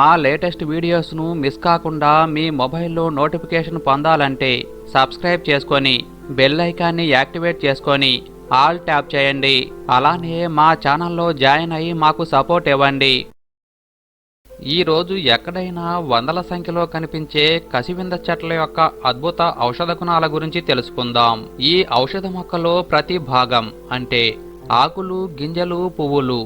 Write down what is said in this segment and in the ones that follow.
మా latest వీడియోస్ను miss కాకుండా మీ మొబైల్లో నోటిఫికేషన్ పొందాలంటే సబ్స్క్రైబ్ చేసుకొని బెల్ ఐకాన్ని యాక్టివేట్ చేసుకొని ఆల్ ట్యాప్ చేయండి. అలానే మా ఛానల్లో జాయిన్ అయ్యి మాకు సపోర్ట్ ఇవ్వండి. ఈరోజు ఎక్కడైనా వందల సంఖ్యలో కనిపించే కసివింద చెట్ల యొక్క అద్భుత ఔషధ గుణాల గురించి తెలుసుకుందాం. ఈ ఔషధ మొక్కలో ప్రతి భాగం అంటే ఆకులు గింజలు పువ్వులు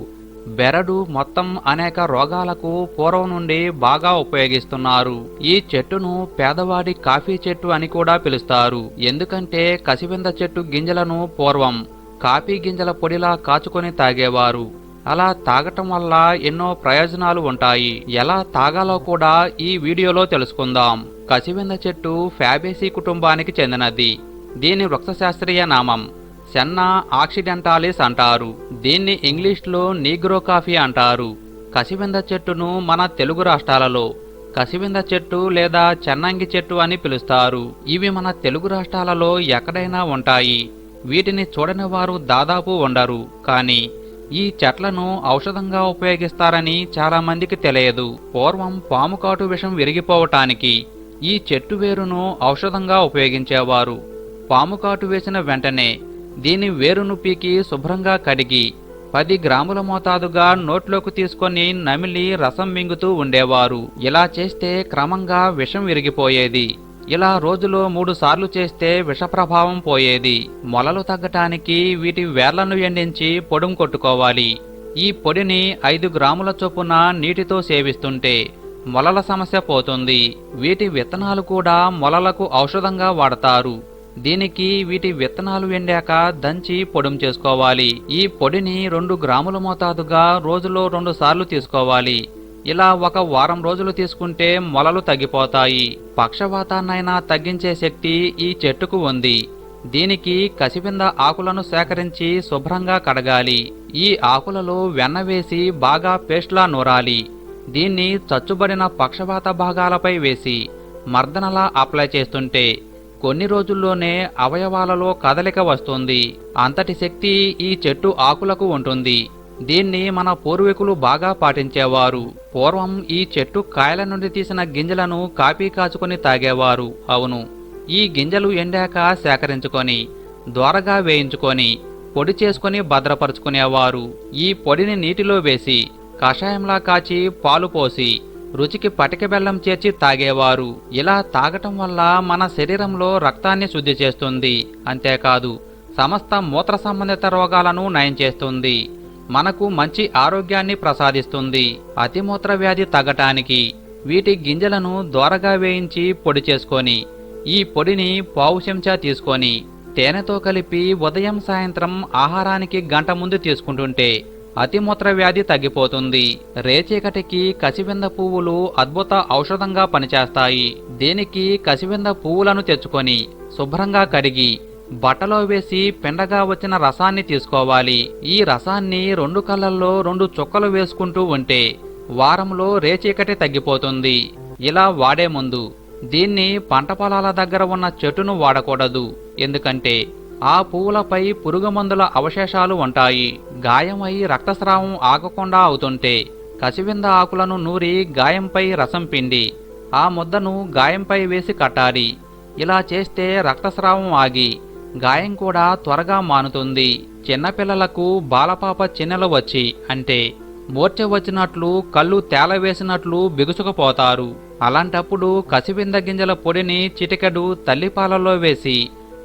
బెరడు మొత్తం అనేక రోగాలకు పూర్వం నుండి బాగా ఉపయోగిస్తున్నారు. ఈ చెట్టును పేదవాడి కాఫీ చెట్టు అని కూడా పిలుస్తారు. ఎందుకంటే కసివింద చెట్టు గింజలను పూర్వం కాఫీ గింజల పొడిలా కాచుకొని తాగేవారు. అలా తాగటం వల్ల ఎన్నో ప్రయోజనాలు ఉంటాయి. ఎలా తాగాలో కూడా ఈ వీడియోలో తెలుసుకుందాం. కసివింద చెట్టు ఫ్యాబేసీ కుటుంబానికి చెందినది. దీని వృక్షశాస్త్రీయ నామం సెన్నా ఆక్సిడెంటాలిస్ అంటారు. దీన్ని ఇంగ్లీష్లో నీగ్రో కాఫీ అంటారు. కసివింద చెట్టును మన తెలుగు రాష్ట్రాలలో కసివింద చెట్టు లేదా చెన్నంగి చెట్టు అని పిలుస్తారు. ఇవి మన తెలుగు రాష్ట్రాలలో ఎక్కడైనా ఉంటాయి. వీటిని చూడని వారు దాదాపు ఉండరు. కానీ ఈ చెట్లను ఔషధంగా ఉపయోగిస్తారని చాలామందికి తెలియదు. పూర్వం పాము కాటు విషం విరిగిపోవటానికి ఈ చెట్టు వేరును ఔషధంగా ఉపయోగించేవారు. పాము కాటు వేసిన వెంటనే దీని వేరును పీకి శుభ్రంగా కడిగి పది గ్రాముల మోతాదుగా నోట్లోకి తీసుకొని నమిలి రసం మింగుతూ ఉండేవారు. ఇలా చేస్తే క్రమంగా విషం విరిగిపోయేది. ఇలా రోజులో మూడు సార్లు చేస్తే విష ప్రభావం పోయేది. మొలలు తగ్గటానికి వీటి వేర్లను ఎండించి పొడుం కొట్టుకోవాలి. ఈ పొడిని ఐదు గ్రాముల చొప్పున నీటితో సేవిస్తుంటే మొలల సమస్య పోతుంది. వీటి విత్తనాలు కూడా మొలలకు ఔషధంగా వాడతారు. దీనికి వీటి విత్తనాలు ఎండాక దంచి పొడుం చేసుకోవాలి. ఈ పొడిని రెండు గ్రాముల మోతాదుగా రోజులో రెండు సార్లు తీసుకోవాలి. ఇలా ఒక వారం రోజులు తీసుకుంటే మొలలు తగ్గిపోతాయి. పక్షవాతాన్నైనా తగ్గించే శక్తి ఈ చెట్టుకు ఉంది. దీనికి కసిపింద ఆకులను సేకరించి శుభ్రంగా కడగాలి. ఈ ఆకులలో వెన్న వేసి బాగా పేస్ట్లా నూరాలి. దీన్ని చచ్చుబడిన పక్షవాత భాగాలపై వేసి మర్దనలా అప్లై చేస్తుంటే కొన్ని రోజుల్లోనే అవయవాలలో కదలిక వస్తుంది. అంతటి శక్తి ఈ చెట్టు ఆకులకు ఉంటుంది. దీన్ని మన పూర్వీకులు బాగా పాటించేవారు. పూర్వం ఈ చెట్టు కాయల నుండి తీసిన గింజలను కాపీ కాచుకొని తాగేవారు. అవును. ఈ గింజలు ఎండాక సేకరించుకొని దోరగా వేయించుకొని పొడి చేసుకొని భద్రపరుచుకునేవారు. ఈ పొడిని నీటిలో వేసి కషాయంలా కాచి పాలు పోసి రుచికి పటిక బెల్లం చేర్చి తాగేవారు. ఇలా తాగటం వల్ల మన శరీరంలో రక్తాన్ని శుద్ధి చేస్తుంది. అంతేకాదు సమస్త మూత్ర సంబంధిత రోగాలను నయం చేస్తుంది. మనకు మంచి ఆరోగ్యాన్ని ప్రసాదిస్తుంది. అతిమూత్ర వ్యాధి తగ్గటానికి వీటి గింజలను దోరగా వేయించి పొడి చేసుకొని ఈ పొడిని పావు చెంచా తీసుకొని తేనెతో కలిపి ఉదయం సాయంత్రం ఆహారానికి గంట ముందు తీసుకుంటుంటే అతిమూత్ర వ్యాధి తగ్గిపోతుంది. రేచీకటికి కసివింద పువ్వులు అద్భుత ఔషధంగా పనిచేస్తాయి. దీనికి కసివింద పువ్వులను తెచ్చుకొని శుభ్రంగా కడిగి బట్టలో వేసి పిండగా వచ్చిన రసాన్ని తీసుకోవాలి. ఈ రసాన్ని రెండు కళ్ళల్లో రెండు చుక్కలు వేసుకుంటూ ఉంటే వారంలో రేచీకటి తగ్గిపోతుంది. ఇలా వాడే ముందు దీన్ని పంట పొలాల దగ్గర ఉన్న చెట్టును వాడకూడదు. ఎందుకంటే ఆ పువ్వులపై పురుగుమందుల అవశేషాలు ఉంటాయి. గాయమై రక్తస్రావం ఆగకుండా అవుతుంటే కసివింద ఆకులను నూరి గాయంపై రసం పిండి ఆ ముద్దను గాయంపై వేసి కట్టాలి. ఇలా చేస్తే రక్తస్రావం ఆగి గాయం కూడా త్వరగా మానుతుంది. చిన్నపిల్లలకు బాలపాప చిన్నలు వచ్చి అంటే మూర్చ వచ్చినట్లు కళ్ళు తేలవేసినట్లు బిగుసుకుపోతారు. అలాంటప్పుడు కసివింద గింజల పొడిని చిటికెడు తల్లిపాలలో వేసి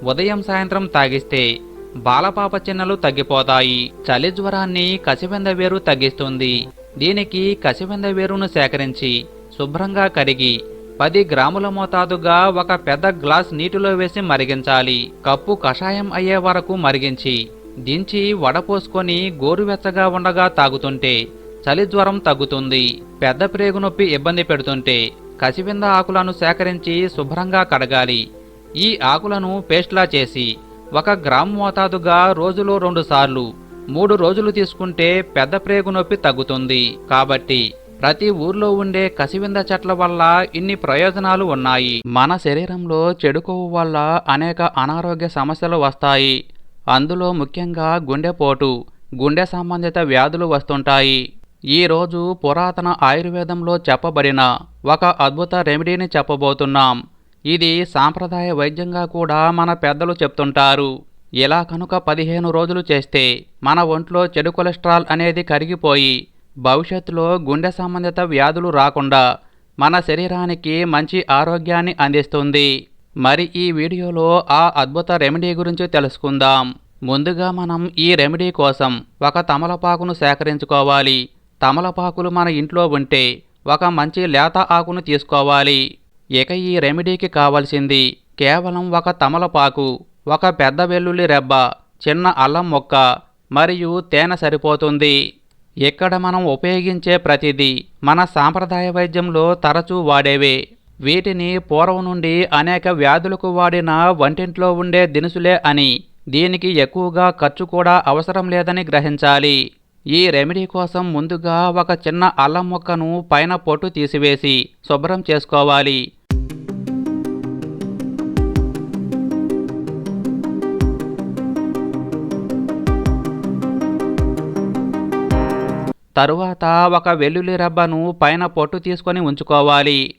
ఉదయం సాయంత్రం తాగిస్తే బాలపాప చిన్నలు తగ్గిపోతాయి. చలి జ్వరాన్ని కసివింద వేరు తగ్గిస్తుంది. దీనికి కసివింద వేరును సేకరించి శుభ్రంగా కరిగి పది గ్రాముల మోతాదుగా ఒక పెద్ద గ్లాస్ నీటిలో వేసి మరిగించాలి. కప్పు కషాయం అయ్యే వరకు మరిగించి దించి వడపోసుకొని గోరువెచ్చగా ఉండగా తాగుతుంటే చలి జ్వరం తగ్గుతుంది. పెద్ద ప్రేగు నొప్పి ఇబ్బంది పెడుతుంటే కసివింద ఆకులను సేకరించి శుభ్రంగా కడగాలి. ఈ ఆకులను పేస్ట్లా చేసి ఒక గ్రాము మోతాదుగా రోజులో రెండుసార్లు మూడు రోజులు తీసుకుంటే పెద్ద ప్రేగు నొప్పి తగ్గుతుంది. కాబట్టి ప్రతి ఊర్లో ఉండే కసివింద చెట్ల వల్ల ఇన్ని ప్రయోజనాలు ఉన్నాయి. మన శరీరంలో చెడు కొవ్వు వల్ల అనేక అనారోగ్య సమస్యలు వస్తాయి. అందులో ముఖ్యంగా గుండెపోటు గుండె సంబంధిత వ్యాధులు వస్తుంటాయి. ఈరోజు పురాతన ఆయుర్వేదంలో చెప్పబడిన ఒక అద్భుత రెమెడీని చెప్పబోతున్నాం. ఇది సాంప్రదాయ వైద్యంగా కూడా మన పెద్దలు చెప్తుంటారు. ఇలా కనుక పదిహేను రోజులు చేస్తే మన ఒంట్లో చెడు కొలెస్ట్రాల్ అనేది కరిగిపోయి భవిష్యత్తులో గుండె సంబంధిత వ్యాధులు రాకుండా మన శరీరానికి మంచి ఆరోగ్యాన్ని అందిస్తుంది. మరి ఈ వీడియోలో ఆ అద్భుత రెమెడీ గురించి తెలుసుకుందాం. ముందుగా మనం ఈ రెమెడీ కోసం ఒక తమలపాకును సేకరించుకోవాలి. తమలపాకులు మన ఇంట్లో ఉంటే ఒక మంచి లేత ఆకును తీసుకోవాలి. ఇక ఈ రెమెడీకి కావలసింది కేవలం ఒక తమలపాకు ఒక పెద్ద వెల్లుల్లి రెబ్బ చిన్న అల్లం మొక్క మరియు తేనె సరిపోతుంది. ఇక్కడ మనం ఉపయోగించే ప్రతిదీ మన సాంప్రదాయ వైద్యంలో తరచూ వాడేవే. వీటిని పూర్వం నుండి అనేక వ్యాధులకు వాడిన వంటింట్లో ఉండే దినుసులే అని దీనికి ఎక్కువగా ఖర్చు కూడా అవసరం లేదని గ్రహించాలి. ఈ రెమెడీ కోసం ముందుగా ఒక చిన్న అల్లం మొక్కను పైన పొట్టు తీసివేసి శుభ్రం చేసుకోవాలి. తరువాత ఒక వెల్లుల్లి రబ్బను పైన పొట్టు తీసుకొని ఉంచుకోవాలి.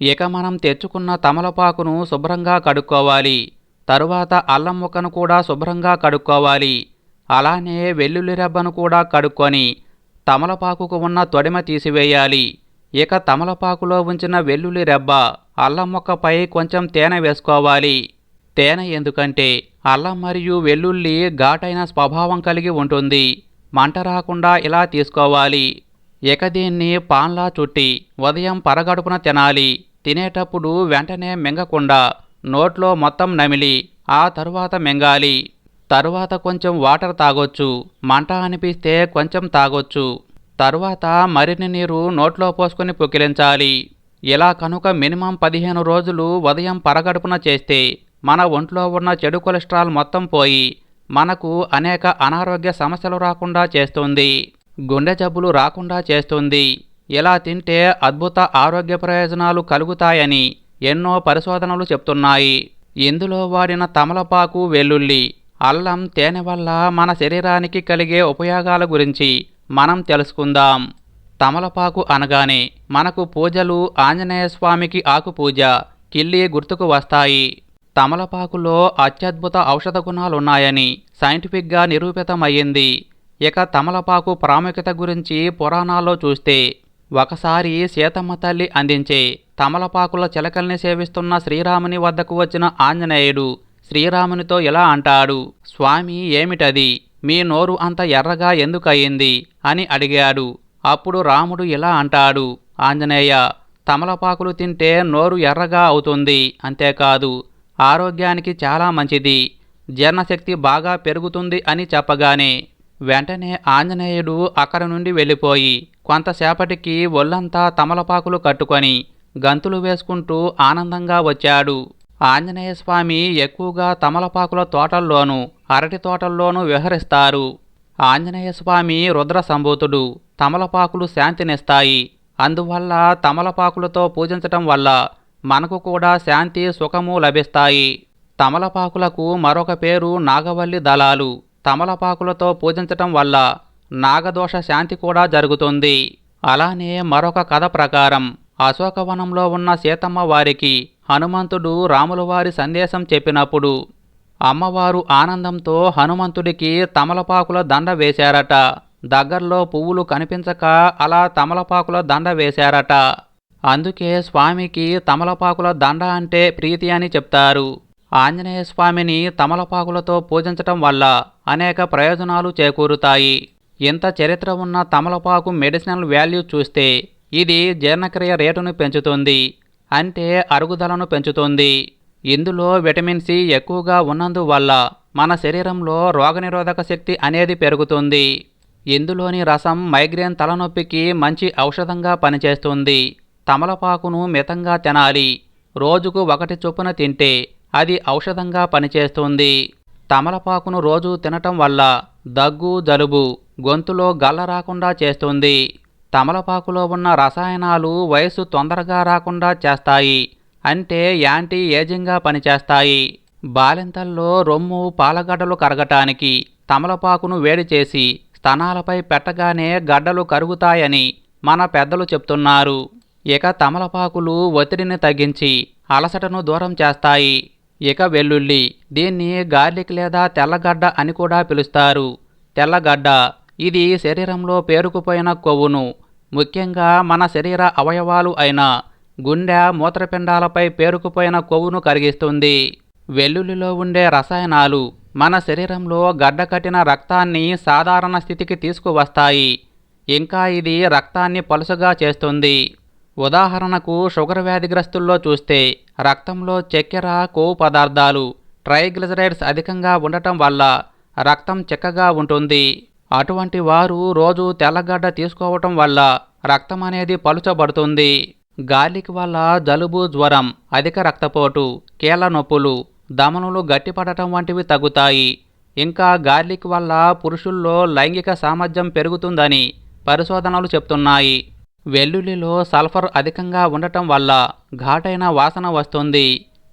ఇక మనం తెచ్చుకున్న తమలపాకును శుభ్రంగా కడుక్కోవాలి. తరువాత అల్లం ముక్కను కూడా శుభ్రంగా కడుక్కోవాలి. అలానే వెల్లుల్లి రబ్బను కూడా కడుక్కొని తమలపాకుకు ఉన్న తొడిమ తీసివేయాలి. ఇక తమలపాకులో ఉంచిన వెల్లుల్లి రెబ్బ అల్లం ముక్కపై కొంచెం తేనె వేసుకోవాలి. తేనె ఎందుకంటే అల్లం మరియు వెల్లుల్లి ఘాటైన స్వభావం కలిగి ఉంటుంది. మంట రాకుండా ఇలా తీసుకోవాలి. ఇక దీన్ని పాన్లా చుట్టి ఉదయం పరగడుపున తినాలి. తినేటప్పుడు వెంటనే మింగకుండా నోట్లో మొత్తం నమిలి ఆ తరువాత మింగాలి. తరువాత కొంచెం వాటర్ తాగొచ్చు మంట అనిపిస్తే కొంచెం తాగొచ్చు. తరువాత మరిన్ని నీరు నోట్లో పోసుకొని పుకిలించాలి. ఇలా కనుక మినిమం పదిహేను రోజులు ఉదయం పరగడుపున చేస్తే మన ఒంట్లో ఉన్న చెడు కొలెస్ట్రాల్ మొత్తం పోయి మనకు అనేక అనారోగ్య సమస్యలు రాకుండా చేస్తుంది. గుండె జబ్బులు రాకుండా చేస్తుంది. ఇలా తింటే అద్భుత ఆరోగ్య ప్రయోజనాలు కలుగుతాయని ఎన్నో పరిశోధనలు చెప్తున్నాయి. ఇందులో వాడిన తమలపాకు వెల్లుల్లి అల్లం తేనె వల్ల మన శరీరానికి కలిగే ఉపయోగాల గురించి మనం తెలుసుకుందాం. తమలపాకు అనగానే మనకు పూజలు ఆంజనేయ స్వామికి ఆకు పూజ కిల్లి గుర్తుకు వస్తాయి. తమలపాకులో అత్యద్భుత ఔషధ గుణాలున్నాయని సైంటిఫిక్గా నిరూపితమయ్యింది. ఇక తమలపాకు ప్రాముఖ్యత గురించి పురాణాల్లో చూస్తే ఒకసారి సీతమ్మ తల్లి అందించే తమలపాకుల చిలకల్ని సేవిస్తున్న శ్రీరాముని వద్దకు వచ్చిన ఆంజనేయుడు శ్రీరామునితో ఇలా అంటాడు స్వామి ఏమిటది? మీ నోరు అంత ఎర్రగా ఎందుకయ్యింది అని అడిగాడు. అప్పుడు రాముడు ఇలా అంటాడు ఆంజనేయ తమలపాకులు తింటే నోరు ఎర్రగా అవుతుంది అంతేకాదు ఆరోగ్యానికి చాలా మంచిది జీర్ణశక్తి బాగా పెరుగుతుంది అని చెప్పగానే వెంటనే ఆంజనేయుడు అక్కడి నుండి వెళ్ళిపోయి కొంతసేపటికి ఒళ్ళంతా తమలపాకులు కట్టుకొని గంతులు వేసుకుంటూ ఆనందంగా వచ్చాడు. ఆంజనేయ స్వామి ఎక్కువగా తమలపాకుల తోటల్లోనూ అరటి తోటల్లోనూ విహరిస్తారు. ఆంజనేయ స్వామి రుద్ర సంభూతుడు తమలపాకులు శాంతినిస్తాయి అందువల్ల తమలపాకులతో పూజించటం వల్ల మనకు కూడా శాంతి సుఖము లభిస్తాయి. తమలపాకులకు మరొక పేరు నాగవల్లి దళాలు. తమలపాకులతో పూజించటం వల్ల నాగదోష శాంతి కూడా జరుగుతుంది. అలానే మరొక కథ ప్రకారం అశోకవనంలో ఉన్న సీతమ్మ వారికి హనుమంతుడు రాములవారి సందేశం చెప్పినప్పుడు అమ్మవారు ఆనందంతో హనుమంతుడికి తమలపాకుల దండ వేశారట. దగ్గర్లో పువ్వులు కనిపించక అలా తమలపాకుల దండ వేశారట. అందుకే స్వామికి తమలపాకుల దండ అంటే ప్రీతి అని చెప్తారు. ఆంజనేయ స్వామిని తమలపాకులతో పూజించటం వల్ల అనేక ప్రయోజనాలు చేకూరుతాయి. ఇంత చరిత్ర ఉన్న తమలపాకు మెడిసినల్ వాల్యూ చూస్తే ఇది జీర్ణక్రియ రేటును పెంచుతుంది. అంటే అరుగుదలను పెంచుతుంది. ఇందులో విటమిన్ సి ఎక్కువగా ఉన్నందువల్ల మన శరీరంలో రోగనిరోధక శక్తి అనేది పెరుగుతుంది. ఇందులోని రసం మైగ్రేన్ తలనొప్పికి మంచి ఔషధంగా పనిచేస్తుంది. తమలపాకును మితంగా తినాలి. రోజుకు ఒకటి చొప్పున తింటే అది ఔషధంగా పనిచేస్తుంది. తమలపాకును రోజు తినటం వల్ల దగ్గు జలుబు గొంతులో గల్ల రాకుండా చేస్తుంది. తమలపాకులో ఉన్న రసాయనాలు వయసు తొందరగా రాకుండా చేస్తాయి. అంటే యాంటీ ఏజింగ్గా పనిచేస్తాయి. బాలింతల్లో రొమ్ము పాలగడ్డలు కరగటానికి తమలపాకును వేడి చేసి స్తనాలపై పెట్టగానే గడ్డలు కరుగుతాయని మన పెద్దలు చెప్తున్నారు. ఇక తమలపాకులు ఒత్తిడిని తగ్గించి అలసటను దూరం చేస్తాయి. ఇక వెల్లుల్లి దీన్ని గార్లిక్ లేదా తెల్లగడ్డ అని కూడా పిలుస్తారు. తెల్లగడ్డ ఇది శరీరంలో పేరుకుపోయిన కొవ్వును ముఖ్యంగా మన శరీర అవయవాలు అయిన గుండె మూత్రపిండాలపై పేరుకుపోయిన కొవ్వును కరిగిస్తుంది. వెల్లుల్లిలో ఉండే రసాయనాలు మన శరీరంలో గడ్డకట్టిన రక్తాన్ని సాధారణ స్థితికి తీసుకువస్తాయి. ఇంకా ఇది రక్తాన్ని పలుసగా చేస్తుంది. ఉదాహరణకు షుగర్ వ్యాధిగ్రస్తుల్లో చూస్తే రక్తంలో చక్కెర కొవ్వు పదార్థాలు ట్రైగ్లిజరైడ్స్ అధికంగా ఉండటం వల్ల రక్తం చిక్కగా ఉంటుంది. అటువంటి వారు రోజు తెల్లగడ్డ తీసుకోవటం వల్ల రక్తం అనేది పలుచబడుతుంది. గార్లిక్ వల్ల జలుబు జ్వరం అధిక రక్తపోటు కీళ్ళ నొప్పులు దమనులు గట్టిపడటం వంటివి తగ్గుతాయి. ఇంకా గార్లిక్ వల్ల పురుషుల్లో లైంగిక సామర్థ్యం పెరుగుతుందని పరిశోధనలు చెప్తున్నాయి. వెల్లుల్లిలో సల్ఫర్ అధికంగా ఉండటం వల్ల ఘాటైన వాసన వస్తుంది.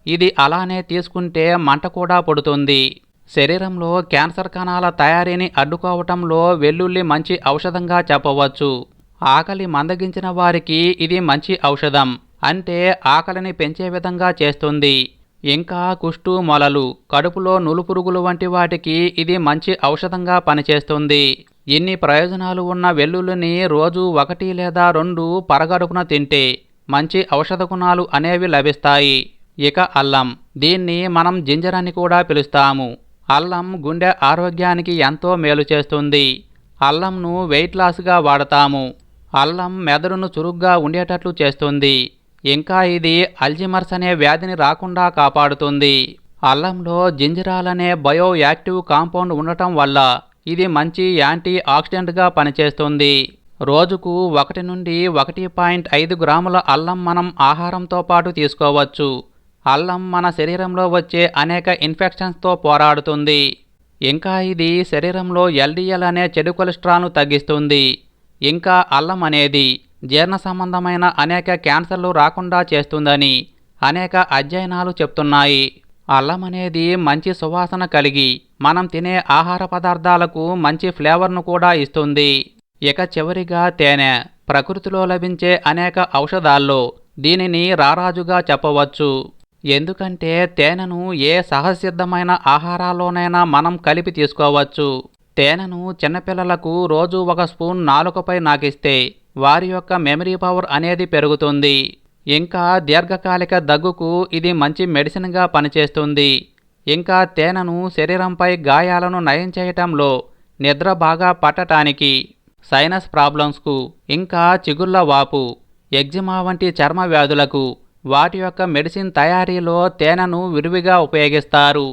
ఇది అలానే తీసుకుంటే మంట కూడా పడుతుంది. శరీరంలో క్యాన్సర్ కణాల తయారీని అడ్డుకోవటంలో వెల్లుల్లి మంచి ఔషధంగా చెప్పవచ్చు. ఆకలి మందగించిన వారికి ఇది మంచి ఔషధం. అంటే ఆకలిని పెంచే విధంగా చేస్తుంది. ఇంకా కుష్టు మొలలు కడుపులో నులుపురుగులు వంటి వాటికి ఇది మంచి ఔషధంగా పనిచేస్తుంది. ఇన్ని ప్రయోజనాలు ఉన్న వెల్లుల్లిని రోజు ఒకటి లేదా రెండు పరగడుపున తింటే మంచి ఔషధ గుణాలు అనేవి లభిస్తాయి. ఇక అల్లం. దీన్ని మనం జింజర్ అని కూడా పిలుస్తాము. అల్లం గుండె ఆరోగ్యానికి ఎంతో మేలు చేస్తుంది. అల్లంను వెయిట్ లాస్గా వాడతాము. అల్లం మెదడును చురుగ్గా ఉండేటట్లు చేస్తుంది. ఇంకా ఇది అల్జిమర్స్ అనే వ్యాధిని రాకుండా కాపాడుతుంది. అల్లంలో జింజరాల్ అనే బయో యాక్టివ్ కాంపౌండ్ ఉండటం వల్ల ఇది మంచి యాంటీ ఆక్సిడెంట్గా పనిచేస్తుంది. రోజుకు ఒకటి నుండి ఒకటి పాయింట్ ఐదు గ్రాముల అల్లం మనం ఆహారంతో పాటు తీసుకోవచ్చు. అల్లం మన శరీరంలో వచ్చే అనేక ఇన్ఫెక్షన్స్తో పోరాడుతుంది. ఇంకా ఇది శరీరంలో ఎల్డిఎల్ అనే చెడు కొలెస్ట్రాల్ను తగ్గిస్తుంది. ఇంకా అల్లం అనేది జీర్ణ సంబంధమైన అనేక క్యాన్సర్లు రాకుండా చేస్తుందని అనేక అధ్యయనాలు చెప్తున్నాయి. అల్లం అనేది మంచి సువాసన కలిగి మనం తినే ఆహార పదార్థాలకు మంచి ఫ్లేవర్ను కూడా ఇస్తుంది. ఇక చివరిగా తేనె. ప్రకృతిలో లభించే అనేక ఔషధాల్లో దీనిని రారాజుగా చెప్పవచ్చు. ఎందుకంటే తేనెను ఏ సహజసిద్ధమైన ఆహారాల్లోనైనా మనం కలిపి తీసుకోవచ్చు. తేనెను చిన్నపిల్లలకు రోజు ఒక స్పూన్ నాలుకపై నాకిస్తే వారి యొక్క మెమరీ పవర్ అనేది పెరుగుతుంది. ఇంకా దీర్ఘకాలిక దగ్గుకు ఇది మంచి మెడిసిన్గా పనిచేస్తుంది. ఇంకా తేనెను శరీరంపై గాయాలను నయం చేయటంలో నిద్ర బాగా పట్టటానికి సైనస్ ప్రాబ్లమ్స్కు ఇంకా చిగుళ్ళ వాపు ఎగ్జిమా వంటి చర్మ వ్యాధులకు వాటి యొక్క మెడిసిన్ తయారీలో తేనెను విరివిగా ఉపయోగిస్తారు.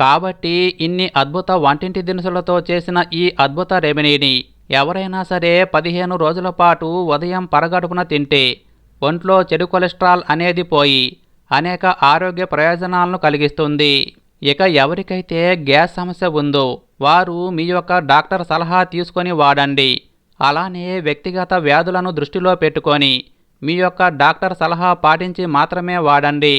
కాబట్టి ఇన్ని అద్భుత వంటింటి దినుసులతో చేసిన ఈ అద్భుత రెమెడీని ఎవరైనా సరే పదిహేను రోజుల పాటు ఉదయం పరగడుపున తింటే ఒంట్లో చెడు కొలెస్ట్రాల్ అనేది పోయి అనేక ఆరోగ్య ప్రయోజనాలను కలిగిస్తుంది. ఇక ఎవరికైతే గ్యాస్ సమస్య ఉందో వారు మీ యొక్క డాక్టర్ సలహా తీసుకొని వాడండి. అలానే వ్యక్తిగత వ్యాధులను దృష్టిలో పెట్టుకొని మీ యొక్క డాక్టర్ సలహా పాటించి మాత్రమే వాడండి.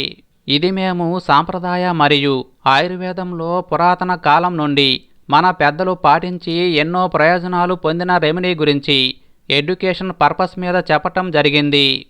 ఇది మేము సాంప్రదాయ మరియు ఆయుర్వేదంలో పురాతన కాలం నుండి మన పెద్దలు పాటించి ఎన్నో ప్రయోజనాలు పొందిన రెమెడీ గురించి ఎడ్యుకేషన్ పర్పస్ మీద చెప్పటం జరిగింది.